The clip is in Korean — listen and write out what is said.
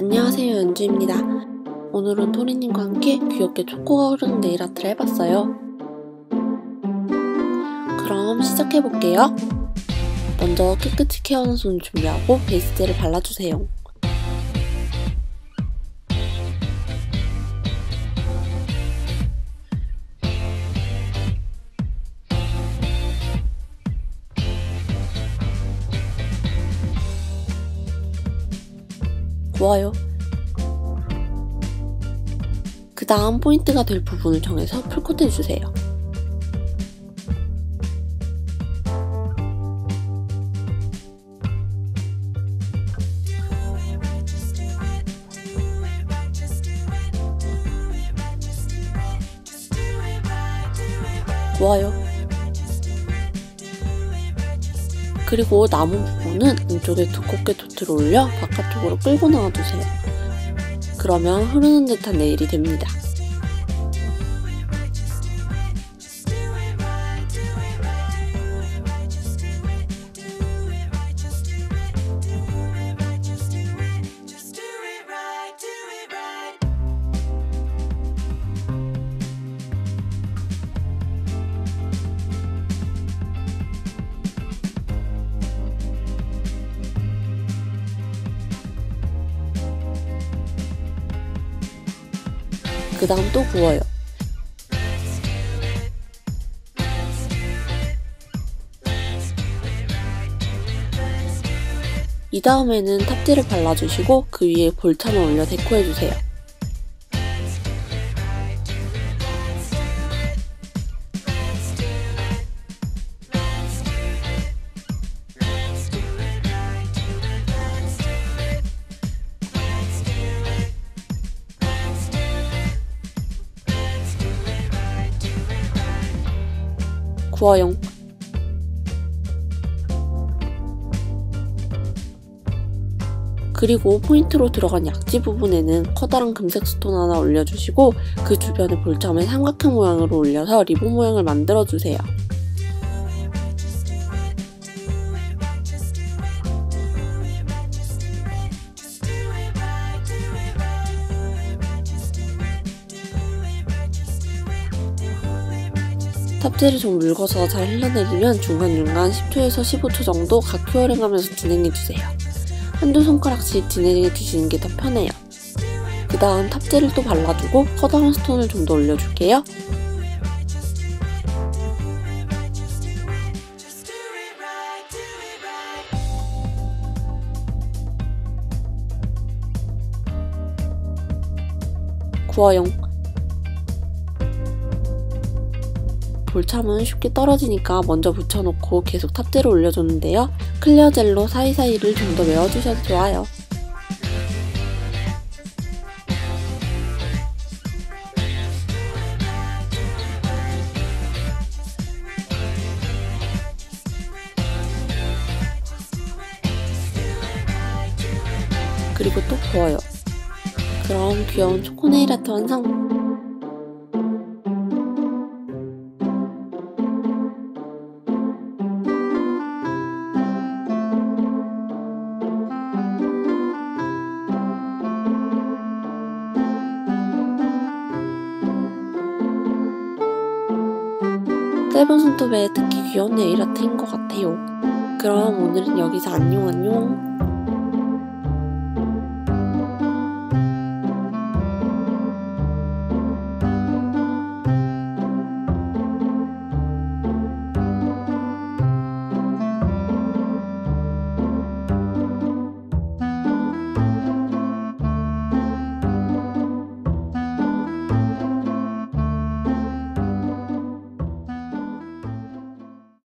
안녕하세요 연주입니다. 오늘은 토리님과 함께 귀엽게 초코가 흐르는 네일 아트를 해봤어요. 그럼 시작해볼게요. 먼저 깨끗이 케어하는 손을 준비하고 베이스젤을 발라주세요. 좋아요. 그 다음 포인트가 될 부분을 정해서 풀코트 해주세요. 좋아요. 그리고 남은 부분은 왼쪽에 두껍게 도트를 올려 바깥쪽으로 끌고 나와주세요. 그러면 흐르는 듯한 네일이 됩니다. 그 다음 또 구워요. 이 다음에는 탑재를 발라주시고 그 위에 볼참을 올려 데코해주세요. 구어용 그리고 포인트로 들어간 약지 부분에는 커다란 금색 스톤 하나 올려주시고 그 주변에 볼참을 삼각형 모양으로 올려서 리본 모양을 만들어주세요. 탑재를 좀 묽어서 잘 흘러내리면 중간중간 10초에서 15초 정도 각 큐어링하면서 진행해주세요. 한두 손가락씩 진행해주시는 게 더 편해요. 그 다음 탑재를 또 발라주고 커다란 스톤을 좀 더 올려줄게요. 구어용 볼참은 쉽게 떨어지니까 먼저 붙여놓고 계속 탑재를 올려줬는데요. 클리어 젤로 사이사이를 좀 더 메워주셔도 좋아요. 그리고 또 부어요. 그럼 귀여운 초코네일 아트 완성! 짧은 손톱에 특히 귀여운 네일 아트인 것 같아요. 그럼 오늘은 여기서 안녕 안녕